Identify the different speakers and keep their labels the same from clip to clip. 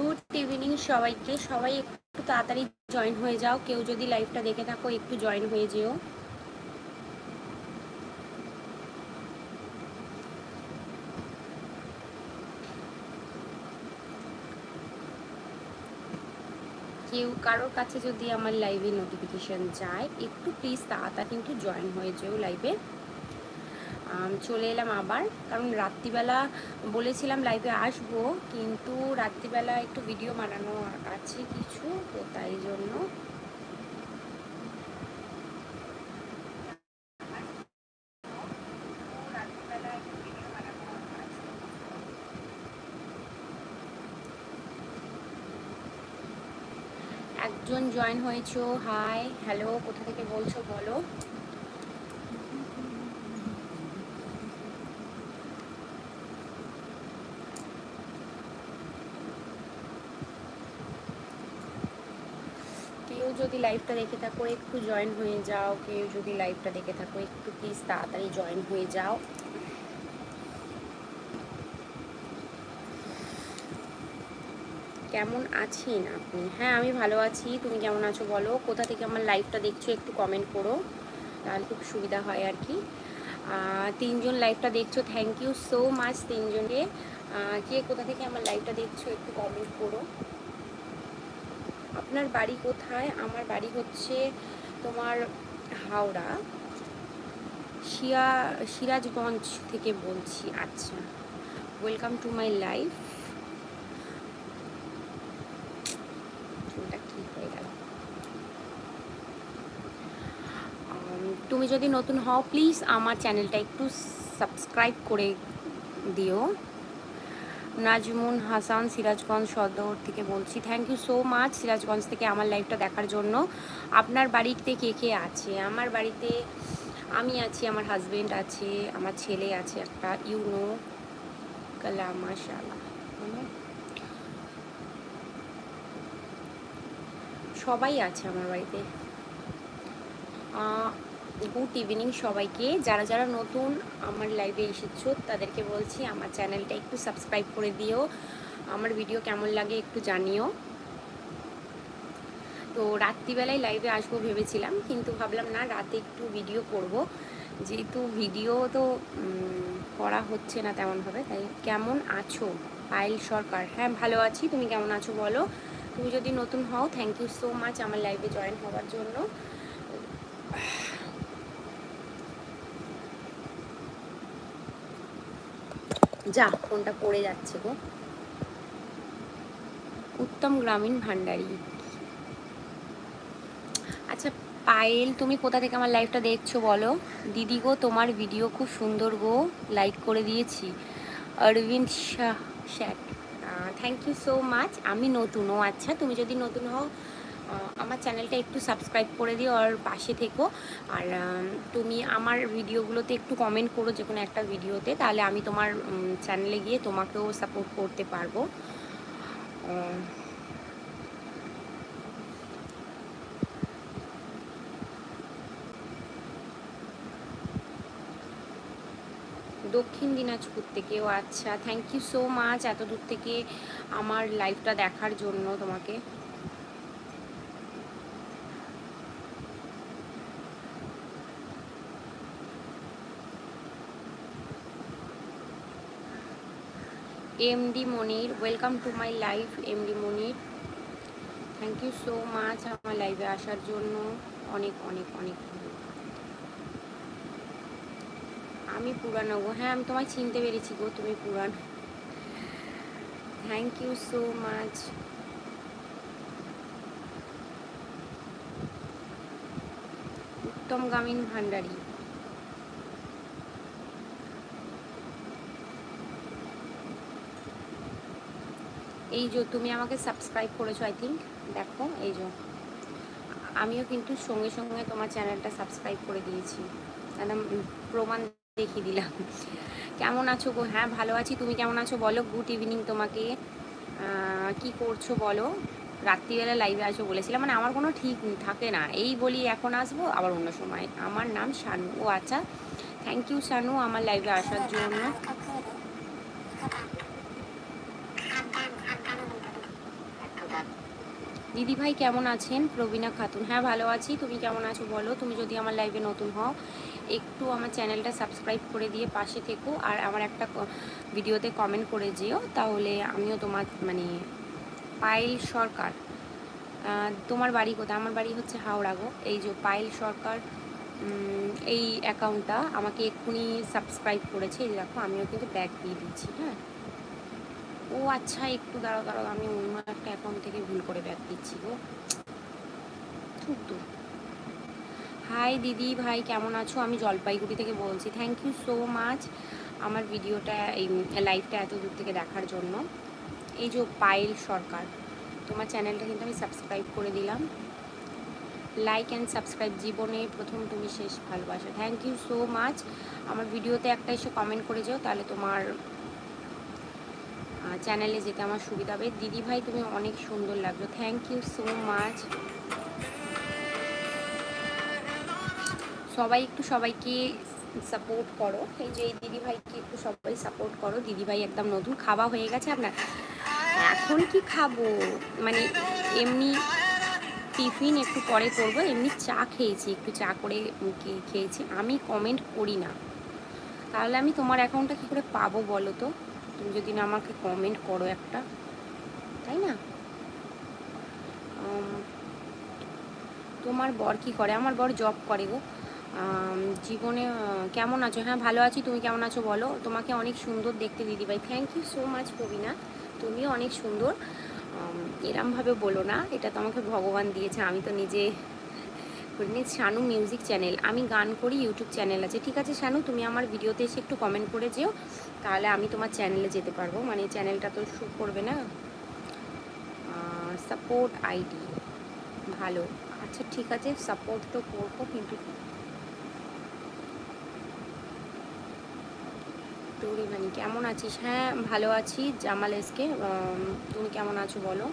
Speaker 1: Good evening সবাইকে। সবাই একটু তাড়াতাড়ি জয়েন হয়ে যাও। কেউ যদি লাইভটা দেখে থাকো, একটু জয়েন হয়ে যেও। কেউ কারোর কাছে যদি আমার লাইভে নোটিফিকেশন যায়, একটু প্লিজ তাড়াতাড়ি কিন্তু জয়েন হয়ে যেও লাইভে চলে এলাম আবার। কারণ রাত্রিবেলা বলেছিলাম লাইভে আসব, কিন্তু রাত্রিবেলা একটু ভিডিও বানানো আছে কিছু, তো তাই জন্য। একজন জয়েন হয়েছো হাই হ্যালো কোথা থেকে বলছো বলো কেউ যদি লাইভটা দেখে থাকো, একটু জয়েন হয়ে যাও, কেউ যদি লাইভটা দেখে থাকো, একটু প্লিজ তাড়াতাড়ি জয়েন হয়ে যাও। কেমন আছেন আপনি? হ্যাঁ আমি ভালো আছি। তুমি কেমন আছো বলো? কোথা থেকে আমার লাইভটা দেখছ একটু কমেন্ট করো। তাহলে খুব সুবিধা হয় আর কি। তিনজন লাইভটা দেখছ থ্যাংক ইউ সো মাচ তিনজনকে। কে কোথা থেকে আমার লাইভটা দেখছ একটু কমেন্ট করো। আপনার বাড়ি কোথায়? আমার বাড়ি হচ্ছে তোমার হাওড়া। শিয়া, সিরাজগঞ্জ থেকে বলছি আচ্ছা। ওয়েলকাম টু মাই লাইফ তুমি যদি নতুন হও প্লিজ আমার চ্যানেলটা একটু সাবস্ক্রাইব করে দিও। নাজমুন হাসান সিরাজগঞ্জ সদর থেকে বলছি thank you so much Sirajganj থেকে আমার লাইফটা দেখার জন্য। আপনার বাড়িতে কে কে আছে? আমার বাড়িতে আমি আছি, আমার হাজবেন্ড আছে, আমার ছেলে আছে একটা। ইউনো কালাম মাশাল্লাহ সবাই আছে আমার বাড়িতে। গুড ইভিনিং সবাইকে। যারা যারা নতুন আমার লাইভে এসেছ, তাদেরকে বলছি আমার চ্যানেলটা একটু সাবস্ক্রাইব করে দিও। আমার ভিডিও কেমন লাগে একটু জানিও। তো রাত্রিবেলায় লাইভে আসব ভেবেছিলাম, কিন্তু ভাবলাম না, রাতে একটু ভিডিও করব। যেহেতু ভিডিও তো করা হচ্ছে না তেমনভাবে তাই কেমন আছো? পায়েল সরকার। হ্যাঁ ভালো আছি। তুমি কেমন আছো বলো? তুমি যদি নতুন হও থ্যাংক ইউ সো মাচ আমার লাইভে জয়েন হওয়ার জন্য। যা, ফোনটা পড়ে যাচ্ছে গো। উত্তম গ্রামীণ ভান্ডারি। আচ্ছা পায়েল, তুমি কোথা থেকে আমার লাইভটা দেখছ বলো? দিদি গো, তোমার ভিডিও খুব সুন্দর গো। লাইক করে দিয়েছি। অরবিন্দ শাহ, শ্যাট। থ্যাংক ইউ সো মাচ আমি নতুন ও আচ্ছা তুমি যদি নতুন হও আমার চ্যানেলটা একটু সাবস্ক্রাইব করে দিও আর পাশে থেকো। আর তুমি আমার ভিডিওগুলোতে একটু কমেন্ট করো যে কোনো একটা ভিডিওতে, তাহলে আমি তোমার চ্যানেলে গিয়ে তোমাকেও সাপোর্ট করতে পারব। দক্ষিণ দিনাজপুর থেকেও আচ্ছা থ্যাংক ইউ সো মাচ এত দূর থেকে আমার লাইভটা দেখার জন্য তোমাকে। MD Monir welcome to my life MD Monir thank you so much আমার লাইভে আসার জন্য। অনেক অনেক অনেক আমি পুরানো গো হ্যাঁ আমি তোমায় চিনতে পেরেছি গো, তুমি পুরান thank you so much Uttam গামিন Bhandari. এই যে তুমি আমাকে সাবস্ক্রাইব করেছ আই থিঙ্ক দেখো, এই যে, আমিও কিন্তু সঙ্গে সঙ্গে তোমার চ্যানেলটা সাবস্ক্রাইব করে দিয়েছি। একদম প্রমাণ দেখিয়ে দিলাম। কেমন আছো গো? হ্যাঁ ভালো আছি। তুমি কেমন আছো বলো? গুড ইভিনিং তোমাকে। কি করছ বলো? রাত্রিবেলা লাইভে আসো বলেছিলাম। মানে আমার কোনো ঠিক থাকে না। এই বলি এখন আসব, আবার অন্য সময়। আমার নাম শানু ও আচ্ছা। থ্যাংক ইউ শানু আমার লাইভে আসার জন্য। দিদি ভাই কেমন আছেন? প্রবীণা খাতুন। হ্যাঁ ভালো আছি। তুমি কেমন আছো বলো? তুমি যদি আমার লাইভে নতুন হও, একটু আমার চ্যানেলটা সাবস্ক্রাইব করে দিয়ে পাশে থেকো। আর আমার একটা ভিডিওতে কমেন্ট করে যেও। তাহলে আমিও তোমার মানে পায়েল সরকার। তোমার বাড়ি কোথায়? আমার বাড়ি হচ্ছে হাওড়া গো। এই যে পায়েল সরকার এই অ্যাকাউন্টটা আমাকে এক্ষুনি সাবস্ক্রাইব করেছে। এই দেখো, আমিও কিন্তু ব্যাক দিয়ে দিচ্ছি হ্যাঁ? ও আচ্ছা একটু দাঁড়াও দাঁড়াও, আমি অন্য একটা অ্যাকাউন্ট থেকে ভুল করে ব্যাক দিচ্ছি গো। হাই দিদি, ভাই, কেমন আছো? আমি জলপাইগুড়ি থেকে বলছি। থ্যাংক ইউ সো মাচ আমার ভিডিওটা, এই লাইভটা এত দূর থেকে দেখার জন্য। এই যে পায়েল সরকার, তোমার চ্যানেলটা কিন্তু আমি সাবস্ক্রাইব করে দিলাম। লাইক অ্যান্ড সাবস্ক্রাইব জীবনে প্রথম তুমি শেষ ভালোবাসা। থ্যাংক ইউ সো মাচ আমার ভিডিওতে একটা এসে কমেন্ট করে যাও তাহলে তোমার চ্যানেলে যেতে আমার সুবিধা হবে। দিদি ভাই, তুমি অনেক সুন্দর লাগল। থ্যাংক ইউ সো মাচ সবাই একটু সবাইকে সাপোর্ট করো। এই যে এই দিদি ভাইকে একটু সবাই সাপোর্ট করো। দিদি ভাই একদম নতুন, খাওয়া হয়ে গেছে আপনার? এখন কি খাব? মানে এমনি টিফিন একটু পরে করব, এমনি চা খেয়েছি, একটু চা করে খেয়েছি। আমি কমেন্ট করি না। তাহলে আমি তোমার অ্যাকাউন্টটা কী করে পাবো বলো তো? তুমি যদি না আমাকে কমেন্ট করো একটা, তাই না? তোমার বর কি করে? আমার বর জব করে গো। জীবনে কেমন আছো? হ্যাঁ ভালো আছি। তুমি কেমন আছো বলো? তোমাকে অনেক সুন্দর দেখতে দিদিভাই। Thank you so much Prabina. তুমিও অনেক সুন্দর। এরমভাবে বলো না। এটা তো আমাকে ভগবান দিয়েছে। আমি তো নিজে করিনি শানু মিউজিক চ্যানেল। আমি গান করি, ইউটিউব চ্যানেল আছে। ঠিক আছে, শানু, তুমি আমার ভিডিওতে এসে একটু কমেন্ট করে যেও, তাহলে আমি তোমার চ্যানেলে যেতে পারব। মানে চ্যানেলটা তো শু করবে না? সাপোর্ট আইডি ভালো। আচ্ছা ঠিক আছে সাপোর্ট তো করব, কিন্তু টুরি মানে কেমন আছিস? হ্যাঁ ভালো আছি, জামাল এসকে। তুমি কেমন আছো বলো?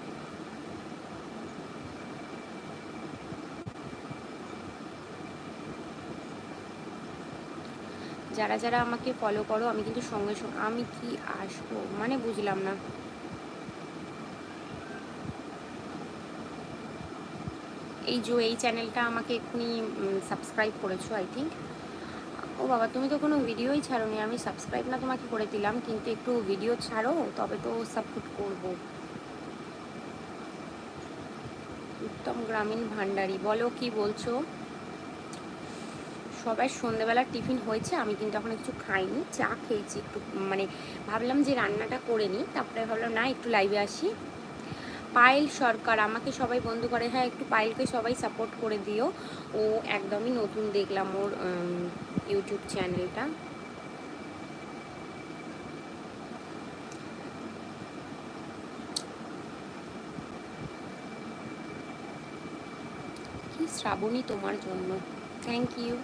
Speaker 1: যারা যারা আমাকে ফলো করো, আমি কিন্তু সঙ্গে সঙ্গে, আমি কি আসব? মানে বুঝলাম না। এই যে, এই চ্যানেলটা আমাকে এক্ষুনি সাবস্ক্রাইব করেছ আই থিঙ্ক ও বাবা, তুমি তো কোনো ভিডিওই ছাড়োনি। আমি সাবস্ক্রাইব না তোমাকে করে দিলাম, কিন্তু একটু ভিডিও ছাড়ো, তবে তো সাপোর্ট করব। উত্তম গ্রামীণ ভান্ডারি, বলো কি বলছো? সবাই সন্ধেবেলা টিফিন হয়েছে, আমি কিন্তু এখন কিছু খাইনি, চা খেয়েছি একটু মানে ভাবলাম যে রান্নাটা করে নিই, তারপরে ভাবলাম না, একটু লাইভে আসি। পায়েল সরকার, আমাকে সবাই বন্ধু করে হ্যাঁ একটু পায়েলকে সবাই সাপোর্ট করে দিও, ও একদমই নতুন দেখলাম ওর ইউটিউব চ্যানেলটা শ্রাবণী তোমার জন্য থ্যাংক ইউ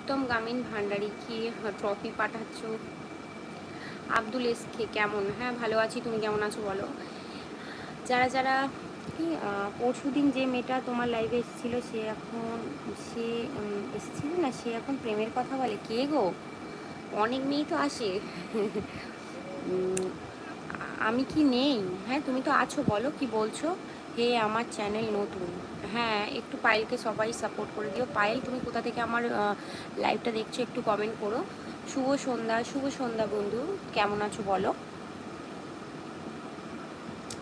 Speaker 1: উত্তম গ্রামীণ ভান্ডারি কি ট্রফি পাঠাচ্ছ? আব্দুল এসকে কেমন? হ্যাঁ ভালো আছি। তুমি কেমন আছো বলো? যারা যারা কি পরশু দিন যে মেয়েটা তোমার লাইভে এসেছিল, সে এখন, সে এসেছিল না? সে এখন প্রেমের কথা বলে। কে গো? অনেক মেয়েই তো আসে। আমি কি নেই? হ্যাঁ তুমি তো আছো। বলো, কি বলছো? হে, আমার চ্যানেল নতুন। হ্যাঁ একটু পায়েলকে সবাই সাপোর্ট করে দিও। পায়েল, তুমি কোথা থেকে আমার লাইভটা দেখছ একটু কমেন্ট করো। শুভ সন্ধ্যা শুভ সন্ধ্যা বন্ধু। কেমন আছো বলো?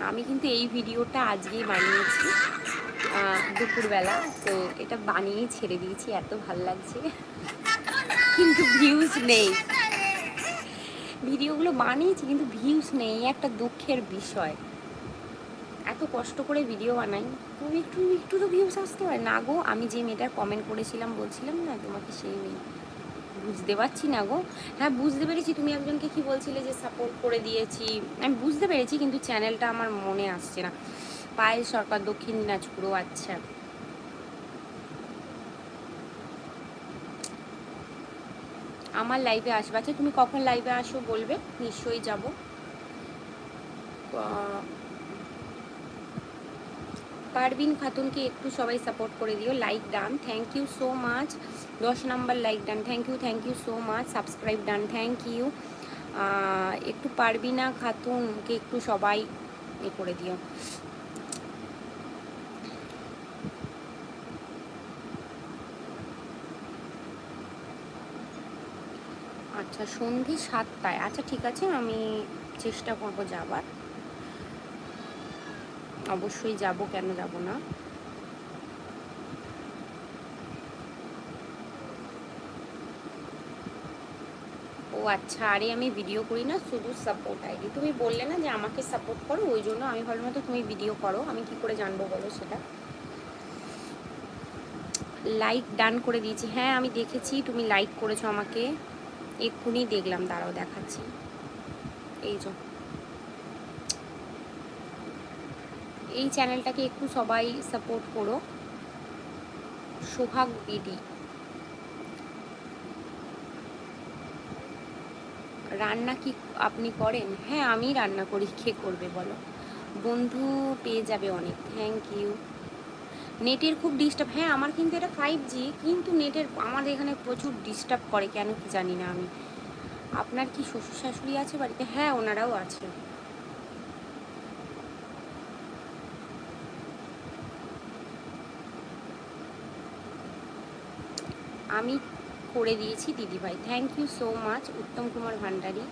Speaker 1: আমি কিন্তু এই ভিডিওটা আজকেই বানিয়েছি দুপুরবেলা। তো এটা বানিয়েই ছেড়ে দিয়েছি, এত ভালো লাগছে। কিন্তু ভিউজ নেই। ভিডিওগুলো বানিয়েছি, কিন্তু ভিউজ নেই, একটা দুঃখের বিষয়। এত কষ্ট করে ভিডিও বানাই। তুমি একটু একটু তো ভিউজ আসতে হয় না গো, আমি যে মেয়েটার কমেন্ট করেছিলাম, বলছিলাম না তোমাকে সেই মেয়ে। বুঝতে পারছি না গো। হ্যাঁ বুঝতে পেরেছি তুমি একজনকে কি বলছিলে যে সাপোর্ট করে দিয়েছি। আমি বুঝতে পেরেছি, কিন্তু চ্যানেলটা আমার মনে আসছে না। পায়েল সরকার, দক্ষিণ দিনাজপুরও আচ্ছা। আমার লাইভে আসবে। আচ্ছা তুমি কখন লাইভে আসো বলবে? নিশ্চয়ই যাব। পারবিন খাতুনকে একটু সবাই সাপোর্ট করে দিও। Like done thank you so much দশ number like done thank you thank you so much subscribe done thank you একটু পারবিনা খাতুনকে একটু সবাই এ করে দিও। আচ্ছা সন্ধে সাতটায়। আচ্ছা ঠিক আছে, আমি চেষ্টা করব যাবার অবশ্যই যাব, কেন যাব না? ও আচ্ছা আরে আমি ভিডিও করি না, শুধু সাপোর্ট আইডি তুমি বললে না যে আমাকে সাপোর্ট করো, ওই জন্য আমি ভাবলাম মতো তুমি ভিডিও করো। আমি কি করে জানব বলো সেটা? লাইক ডান করে দিয়েছি। হ্যাঁ আমি দেখেছি, তুমি লাইক করেছ আমাকে। এক্ষুনি দেখলাম, দাঁড়াও দেখাচ্ছি। এই যে। এই চ্যানেলটাকে একটু সবাই সাপোর্ট করো। সোহাগ বিডি। রান্না কি আপনি করেন? হ্যাঁ আমি রান্না করি। কে করবে বলো? বন্ধু পেয়ে যাবে অনেক। থ্যাংক ইউ নেটের খুব ডিস্টার্ব হ্যাঁ আমার কিন্তু এটা ফাইভ জি কিন্তু নেটের আমাদের এখানে প্রচুর ডিস্টার্ব করে, কেন কি জানি না আমি। আপনার কি শ্বশুর শাশুড়ি আছে বাড়িতে? হ্যাঁ ওনারাও আছে। আমি করে দিয়েছি দিদিভাই। Thank you so much Uttam Kumar Bhandari.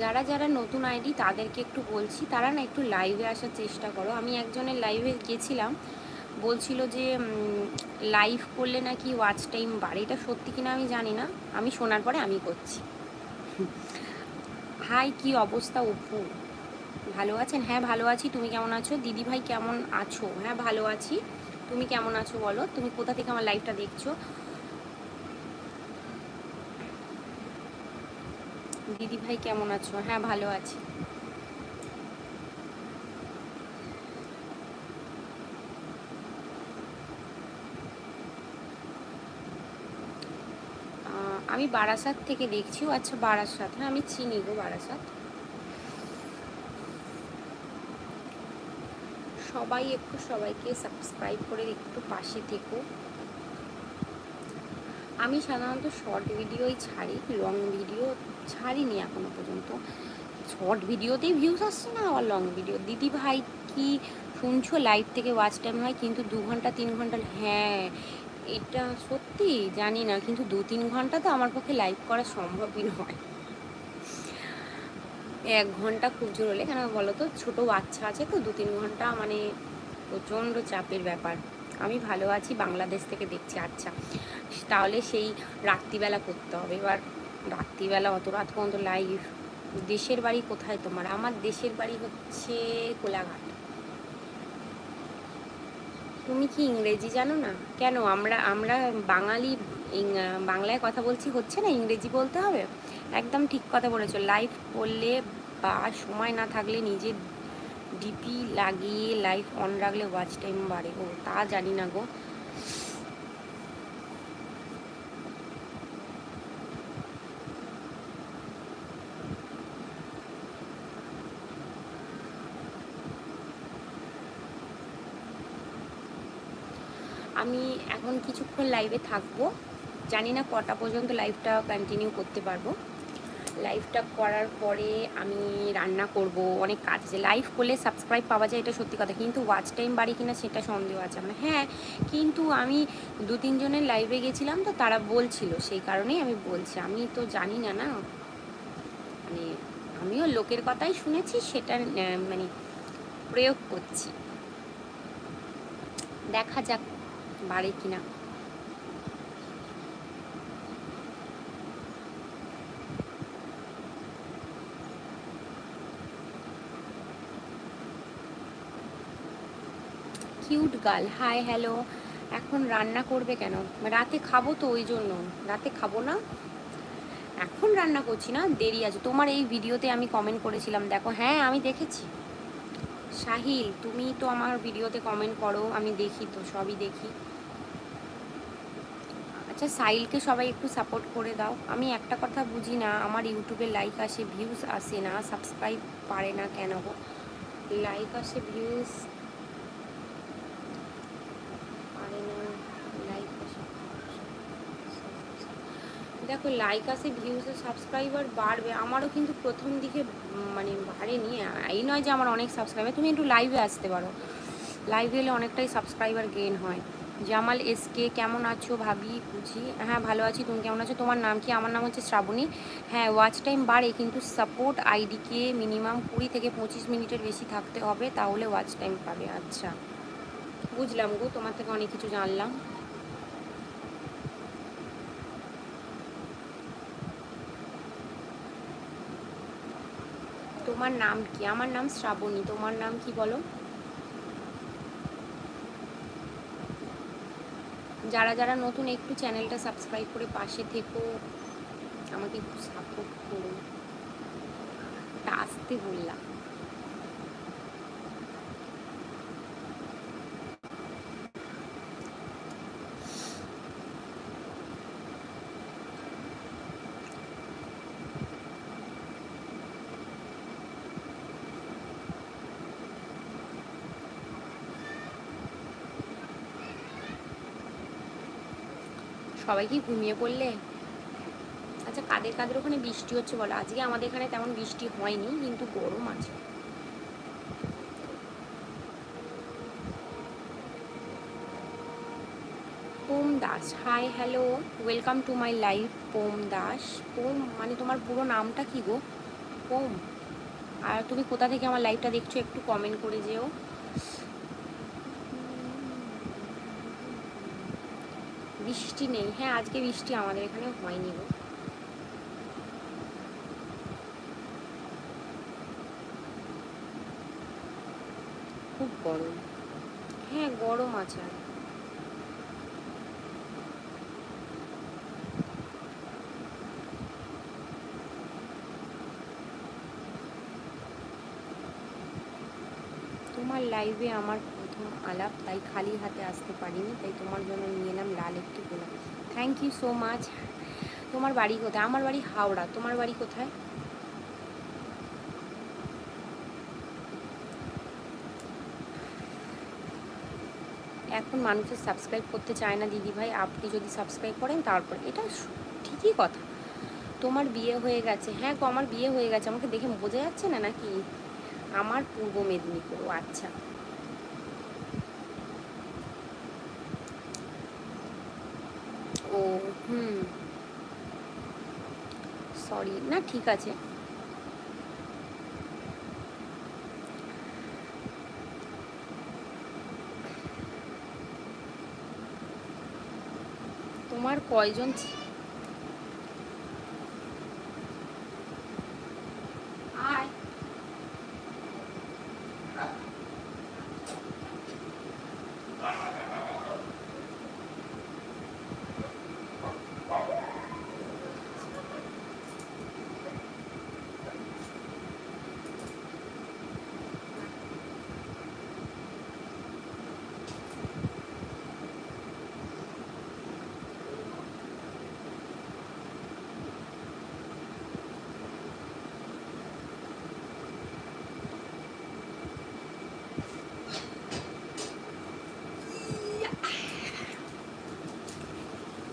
Speaker 1: যারা যারা নতুন আইডি তাদেরকে একটু বলছি, তারা না একটু লাইভে আসার চেষ্টা করো। আমি একজনের লাইভে গেছিলাম, বলছিল যে লাইভ করলে নাকি ওয়াচ টাইম বাড়ে। এটা সত্যি কিনা আমি জানি না। আমি শোনার পরে আমি করছি। হাই কি অবস্থা অপু? ভালো আছেন? হ্যাঁ ভালো আছি। তুমি কেমন আছো? দিদি ভাই কেমন আছো? হ্যাঁ ভালো আছি। তুমি কেমন আছো বলো? তুমি কোথা থেকে আমার লাইফটা দেখছ? দিদি ভাই কেমন আছো? হ্যাঁ ভালো আছি। আমি বারাসাত থেকে দেখছি। ও আচ্ছা বারাসাত। হ্যাঁ আমি চিনি গো বারাসাত। সবাই একটু সবাইকে সাবস্ক্রাইব করে একটু পাশে থেকো। আমি সাধারণত শর্ট ভিডিওই ছাড়ি লং ভিডিও ছাড়িনি এখনও পর্যন্ত। শর্ট ভিডিওতেই ভিউজ আসছে না, আবার লং ভিডিও দিদি ভাই কি শুনছো? লাইভ থেকে ওয়াচ টাইম হয়, কিন্তু দু ঘণ্টা, তিন ঘণ্টা হ্যাঁ এটা সত্যি জানি না, কিন্তু দু তিন ঘণ্টা তো আমার পক্ষে লাইভ করা সম্ভবই নয়। এক ঘণ্টা খুব জোর হলে, কেন বলো তো? ছোটো বাচ্চা আছে তো, দু তিন ঘণ্টা মানে প্রচণ্ড চাপের ব্যাপার। আমি ভালো আছি, বাংলাদেশ থেকে দেখছি আচ্ছা। তাহলে সেই রাত্রিবেলা করতে হবে। এবার রাত্রিবেলা অত রাত পর্যন্ত লাইভ দেশের বাড়ি কোথায় তোমার? আমার দেশের বাড়ি হচ্ছে কোলাঘাট। তুমি কি ইংরেজি জানো না? কেন? আমরা আমরা বাঙালি বাংলায় কথা বলছি, হচ্ছে না? ইংরেজি বলতে হবে? একদম ঠিক কথা বলেছ। লাইভ করলে বা সময় না থাকলে নিজের ডিপি লাগিয়ে লাইভ অন রাখলে ওয়াচ টাইম বাড়ে। ও, তা জানি না গো আমি এখন কিছুক্ষণ লাইভে থাকব। জানি না কটা পর্যন্ত লাইভটা কন্টিনিউ করতে পারব। লাইভটা করার পরে আমি রান্না করব, অনেক কাজ আছে। লাইভ করলে সাবস্ক্রাইব পাওয়া যায়, এটা সত্যি কথা। কিন্তু ওয়াচ টাইম বাড়ি কিনা সেটা সন্দেহ আছে আমার। হ্যাঁ কিন্তু আমি দু তিনজনের লাইভে গেছিলাম তো তারা বলছিল, সেই কারণেই আমি বলছি। আমি তো জানি না না। মানে আমিও লোকের কথাই শুনেছি, সেটা মানে প্রয়োগ করছি। দেখা যাক। বাড়ে কিনা। Cute girl hi, hello. এখন রান্না করবে কেন? রাতে খাব তো ওই জন্য। রাতে খাব না? এখন রান্না করছি না, দেরি আছে। তোমার এই ভিডিওতে আমি কমেন্ট করেছিলাম, দেখো। হ্যাঁ আমি দেখেছি। সাহিল, তুমি তো আমার ভিডিওতে কমেন্ট করো, আমি দেখি তো, সবই দেখি। আচ্ছা সাইলকে সবাই একটু সাপোর্ট করে দাও। আমি একটা কথা বুঝি না, আমার ইউটিউবে লাইক আসে ভিউজ আসে না সাবস্ক্রাইব পারে না কেন গো? লাইক আসে ভিউজ পারে না লাইক আসে, দেখো লাইক আসে ভিউজ সাবস্ক্রাইবার বাড়বে, আমারও কিন্তু প্রথম দিকে মানে বাড়েনি। এই নয় যে আমার অনেক সাবস্ক্রাইবার তুমি একটু লাইভে আসতে পারো। লাইভে এলে অনেকটাই সাবস্ক্রাইবার গেইন হয়। জামাল এসকে কেমন আছো ভাবি? বুঝি। হ্যাঁ ভালো আছি। তুমি কেমন আছো? তোমার নাম কি? আমার নাম হচ্ছে শ্রাবণী। হ্যাঁ ওয়াচ টাইম বাড়ে, কিন্তু সাপোর্ট আইডিকে মিনিমাম কুড়ি থেকে পঁচিশ মিনিটের বেশি থাকতে হবে, তাহলে ওয়াচ টাইম পাবে। আচ্ছা। বুঝলাম গো, তোমার থেকে অনেক কিছু জানলাম। তোমার নাম কি? আমার নাম শ্রাবণী। তোমার নাম কি বলো? যারা যারা নতুন একটু চ্যানেলটা সাবস্ক্রাইব করে পাশে থেকো, আমাকে একটু সাপোর্ট করো। আসতে বললাম। সবাই কি ঘুমিয়ে পড়লে? আচ্ছা কাদের কাদের ওখানে বৃষ্টি হচ্ছে বলো? আজকে আমাদের এখানে তেমন বৃষ্টি হয়নি, কিন্তু গরম আছে। Pom Das hi hello welcome to my life Pom Das. Pom মানে তোমার পুরো নামটা কি গো? পোম। আর তুমি কোথা থেকে আমার লাইভটা দেখছ একটু কমেন্ট করে যেও। বৃষ্টি নেই। হ্যাঁ আজকে বৃষ্টি আমাদের এখানে হয়নি গো। খুব গরম। হ্যাঁ গরম আছে। তোমার লাইভে আমার আলাপ তাই খালি হাতে আসতে পারিনি, তাই তোমার জন্য নিয়ে এলাম লাল একটি গোলাপ। থ্যাংক ইউ সো মাচ তোমার বাড়ি কোথায়? আমার বাড়ি হাওড়া। তোমার বাড়ি কোথায়? এখন মানুষের সাবস্ক্রাইব করতে চায় না দিদি ভাই, আপনি যদি সাবস্ক্রাইব করেন তারপর, এটা ঠিকই কথা। তোমার বিয়ে হয়ে গেছে। হ্যাঁ গো, আমার বিয়ে হয়ে গেছে। আমাকে দেখে বোঝা যাচ্ছে না নাকি? আমার পূর্ব মেদিনীপুর। আচ্ছা ও হুম। সরি না ঠিক আছে। তোমার কয়জন ছি- আয়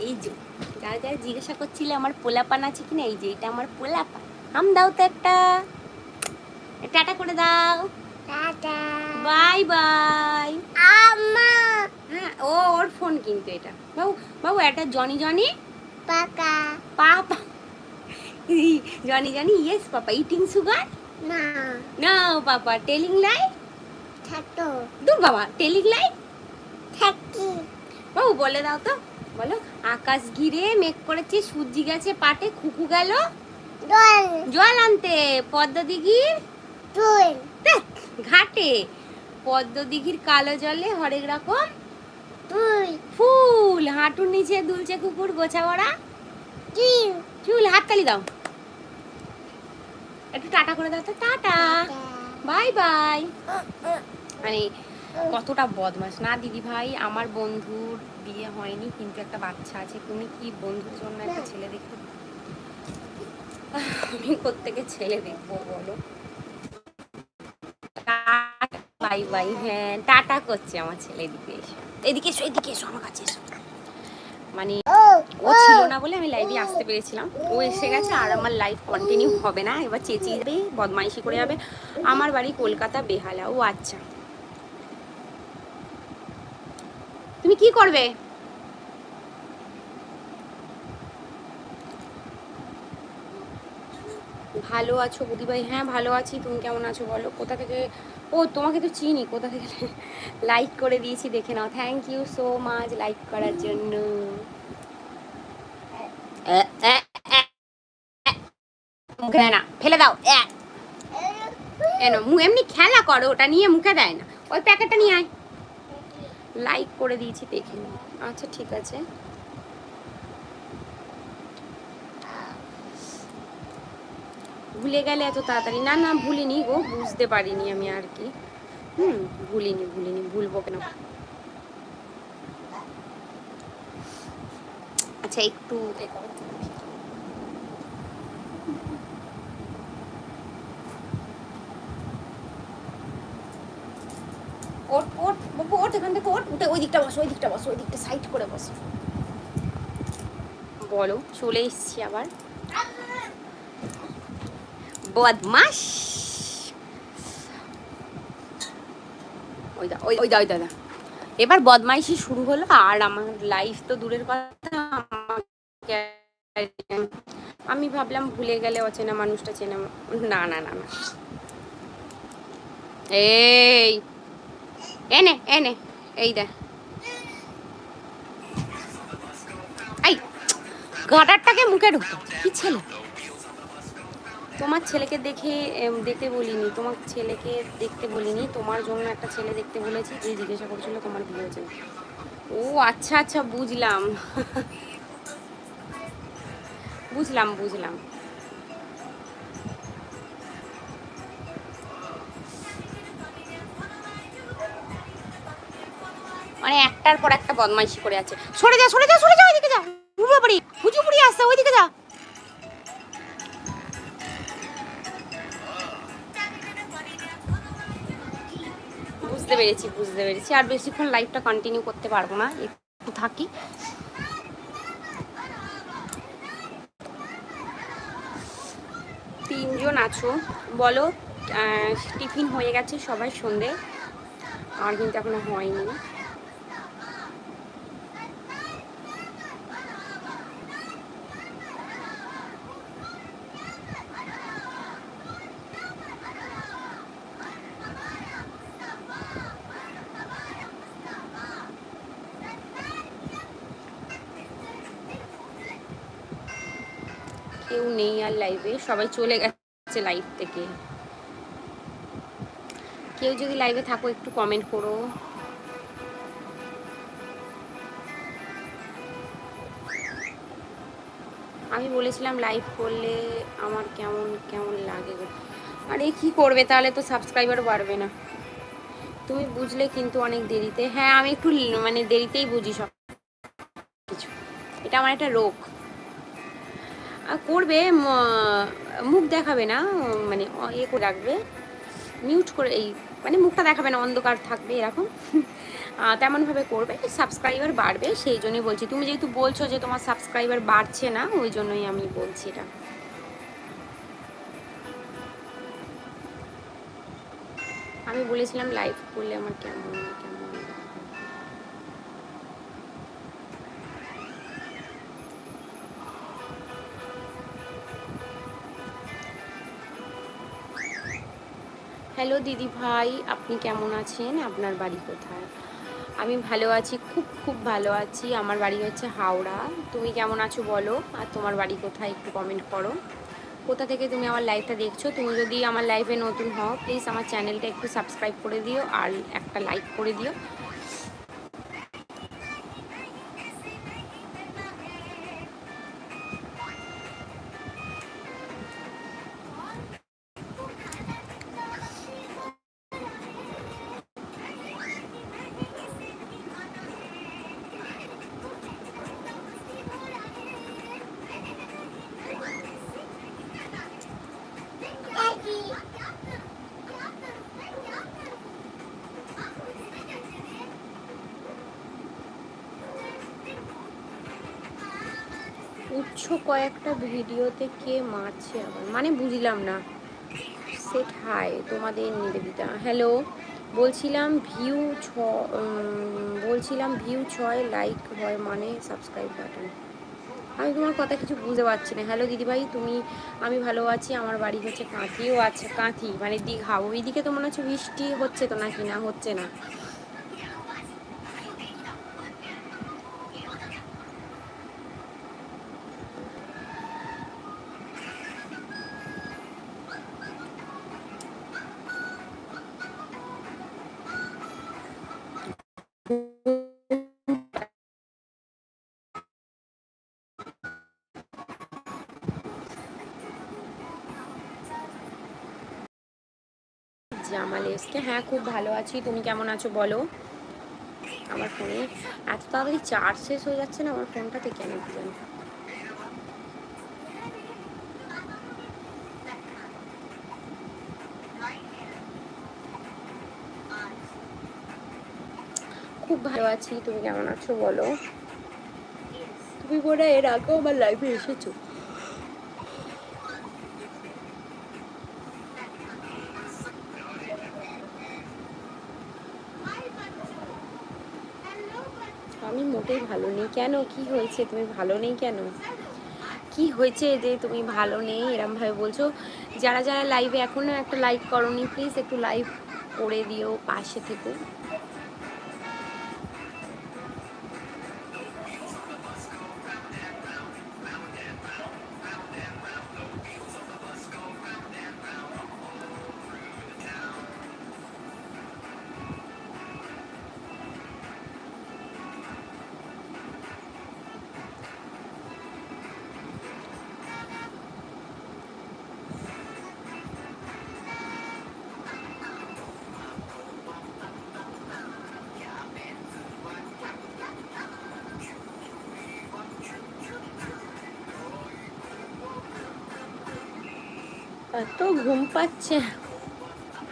Speaker 1: এই যে যারা যারা জিজ্ঞাসা করছিলে আমার পোলাপান আছে কিনা এই যে এটা আমার পোলাপান। হাম দাও তো একটা। টাটা করে দাও।
Speaker 2: টাটা।
Speaker 1: Bye bye.
Speaker 2: আমা
Speaker 1: হ্যাঁ ও ওর ফোন কিন্তু এটা। বাবু বাবু এটা জনি জনি।
Speaker 2: পাকা
Speaker 1: পাপা। Johnny Johnny yes papa. Eating sugar
Speaker 2: না।
Speaker 1: নো পাপা টেলিং লাই
Speaker 2: থাটো
Speaker 1: দূর বাবা টেলিং লাই
Speaker 2: থাকি।
Speaker 1: বাবু বলে দাও তো। বলো? আকাশ ঘিরে মেঘ করেছে সূর্যি গেছে পাটে খুকু গেল? জল। আনতে। পদ্ম দিঘির? ঘাটে। পদ্ম দিঘির কালো জলে হরেক রকম। ফুল হাঁটুর নিচে দুলছে কুকুর গোছা ভরা চুল হাততালি দাও। একটু টাটা করে দাও তো। টাটা। Bye bye. মানে কতটা বদমাস না, দিদি ভাই, আমার বন্ধুর বিয়ে হয়নি, কিন্তু একটা বাচ্চা আছে। তুমি কি বন্ধুর জন্য একটা ছেলে দেখো আমি কোত্থেকে ছেলে দেখব, বলো। বাই বাই হ্যাঁ টাটা করছে আমার ছেলে এদিকে এসো। এদিকে এসো এদিকে এসো, আমার কাছে এসো। মানে ও ছিল না বলে আমি লাইভে আসতে পেরেছিলাম। ও এসে গেছে, আর আমার লাইভ কন্টিনিউ হবে না। এবার চেঁচিয়ে যাবে বদমাইশি করে যাবে। আমার বাড়ি কলকাতা বেহালা। ও আচ্ছা। তুমি কি করবে? ভালো আছো বুদিভাই? হ্যাঁ ভালো আছি। তুমি কেমন আছো বলো? কোথা থেকে? ও তোমাকে তো চিনি। কোথা থেকে? লাইক করে দিয়েছি দেখে নাও। Thank you so much like করার জন্য। মুখে দেয় না। ফেলে দাও। এ। এনো মু এমনি খেলা করো ওটা নিয়ে মুখে দেয় না। ওই প্যাকেটটা নিয়ে আয়। লাইক করে দিয়েছি, দেখে নিও আচ্ছা ঠিক আছে। ভুলে গেলে এত তাড়াতাড়ি। না না, ভুলিনি গো, বুঝতে পারিনি আমি আর কি। হুম, ভুলিনি ভুলিনি, ভুলবো কেন? আচ্ছা একটু। ওট ওট বাবু ওট এখান থেকে ওট উঠে ওই দিকটা বসো, ওই দিকটা বসো, ওই দিকটা সাইড করে বসো। বলো, চলে এসছি আবার। বদমাস ওই দা, ওই ওই দা, ওই দাদা এবার বদমাইশি শুরু হলো, আর আমার লাইফ তো দূরের কথা। আমি ভাবলাম ভুলে গেলে অচেনা মানুষটা চেনা না না না না। এই এনে এনে, এই দে। এই, গাডারটাকে মুখে ঢুকো কি ছেলে? তোমার ছেলেকে দেখে দেখতে বলিনি। তোমার ছেলেকে দেখতে বলিনি। তোমার জন্য একটা ছেলে দেখতে বলেছি, যে জিজ্ঞাসা করছিল তোমার বিয়ে হয়েছে ও আচ্ছা আচ্ছা বুঝলাম। বুঝলাম বুঝলাম। মানে একটার পর একটা বদমাইশি করে আছে। সরে যা সরে যা সরে যা, ওইদিকে যা। হুজুপুরি হুজুপুরি আসছে, ওইদিকে যা। বুঝতে পেরেছি বুঝতে পেরেছি। আর বেশিক্ষণ লাইফটা কন্টিনিউ করতে পারব না, একটু থাকি। তিনজন আছো। বলো টিফিন হয়ে গেছে সবাই সন্ধে। আর কিন্তু এখনও হয়নি কেউ নেই আর লাইভে সবাই চলে গেছে লাইভ থেকে। কেউ যদি লাইভে থাকো, একটু কমেন্ট করো। আমি বলেছিলাম লাইভ করলে আমার কেমন কেমন লাগে আরে, কি করবে? তাহলে তো সাবস্ক্রাইবার বাড়বে না। তুমি বুঝলে কিন্তু অনেক দেরিতে। হ্যাঁ আমি একটু মানে দেরিতেই বুঝি সব কিছু। এটা আমার একটা রোগ। করবে মুখ দেখাবে না মানে অ- ইয়ে করে রাখবে মিউট করে, এই মানে মুখটা দেখাবে না, অন্ধকার থাকবে এরকম। তেমনভাবে করবে সাবস্ক্রাইবার বাড়বে, সেই জন্যই বলছি। তুমি যেহেতু বলছো যে তোমার সাবস্ক্রাইবার বাড়ছে না, ওই জন্যই আমি বলছি এটা। আমি বলেছিলাম লাইভ করলে আমার কেমন হ্যালো দিদি ভাই, আপনি কেমন আছেন? আপনার বাড়ি কোথায়? আমি ভালো আছি, খুব খুব ভালো আছি। আমার বাড়ি হচ্ছে হাওড়া। তুমি কেমন আছো বলো? আর তোমার বাড়ি কোথায় একটু কমেন্ট করো। কোথা থেকে তুমি আমার লাইফটা দেখছ? তুমি যদি আমার লাইফে নতুন হও প্লিজ আমার চ্যানেলটা একটু সাবস্ক্রাইব করে দিও আর একটা লাইক করে দিও। দেখছ কয়েকটা ভিডিওতে কে মারছে আবার? মানে বুঝলাম না। সেট, হাই, তোমাদের নিবেদিতা। হ্যালো বলছিলাম ভিউ ছ বলছিলাম ভিউ ছয় লাইক হয় মানে সাবস্ক্রাইব বাটন আমি তোমার কথা কিছু বুঝতে পারছি না। হ্যালো দিদিভাই, তুমি, আমি ভালো আছি, আমার বাড়ি হচ্ছে কাঁথিও আছে কাঁথি মানে দীঘা। ওইদিকে তো মনে হচ্ছে বৃষ্টি হচ্ছে তো নাকি? না, হচ্ছে না। জামাল এসকে হ্যাঁ খুব ভালো আছি। তুমি কেমন আছো বলো? আমার ফোনে এত তাড়াতাড়ি চার্জ শেষ হয়ে যাচ্ছে না, আমার ফোনটাতে কেন জানি। খুব ভালো আছি। তুমি কেমন আছো বলো? তুমি বোধ এর আগেও আমার লাইফে এসেছ আমি মোটেই ভালো নেই কেন? কি হয়েছে? তুমি ভালো নেই কেন? কি হয়েছে যে তুমি ভালো নেই? এরমভাবে বলছো। যারা যারা লাইভে এখনও একটা লাইক করনি প্লিজ একটু লাইভ করে দিও, পাশে থেকে। পাচ্ছে।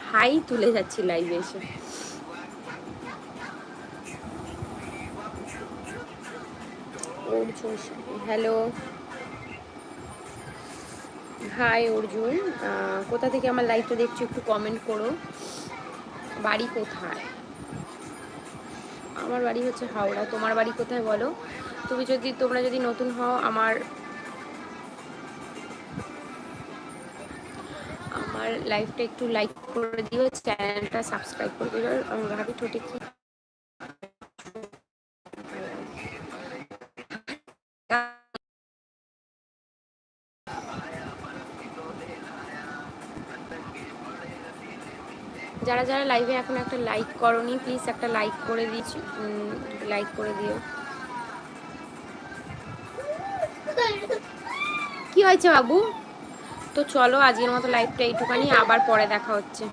Speaker 1: হাই তুলে যাচ্ছি লাইভে এসে। Arjun hello hi Arjun. কোথা থেকে আমার লাইভটা দেখছ একটু কমেন্ট করো। বাড়ি কোথায়? আমার বাড়ি হচ্ছে হাওড়া। তোমার বাড়ি কোথায় বলো? তুমি যদি, তোমরা যদি নতুন হও, আমার আমার লাইফটা একটু লাইক করে দিও চ্যানেলটা সাবস্ক্রাইব করে দিও। আমি ভাবি ঠোঁটে কি যারা যারা লাইভে এখন একটা লাইক করনি প্লিজ একটা লাইক করে দিয়েছি লাইক করে দিও। কি হয়েছে বাবু? তো চলো আজকের মতো লাইভটা এইটুখানি আবার পরে দেখা হচ্ছে।